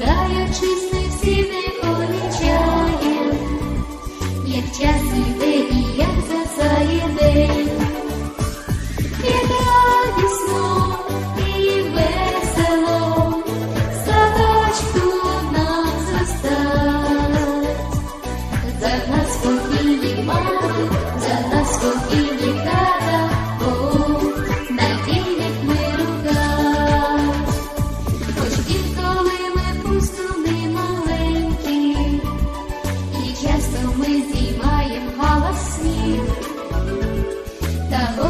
Даючись не всі не помічає, як час іде і як засає і весело, садочку нам застать, за нас спокійні мати, за нас спокійні та. 있다고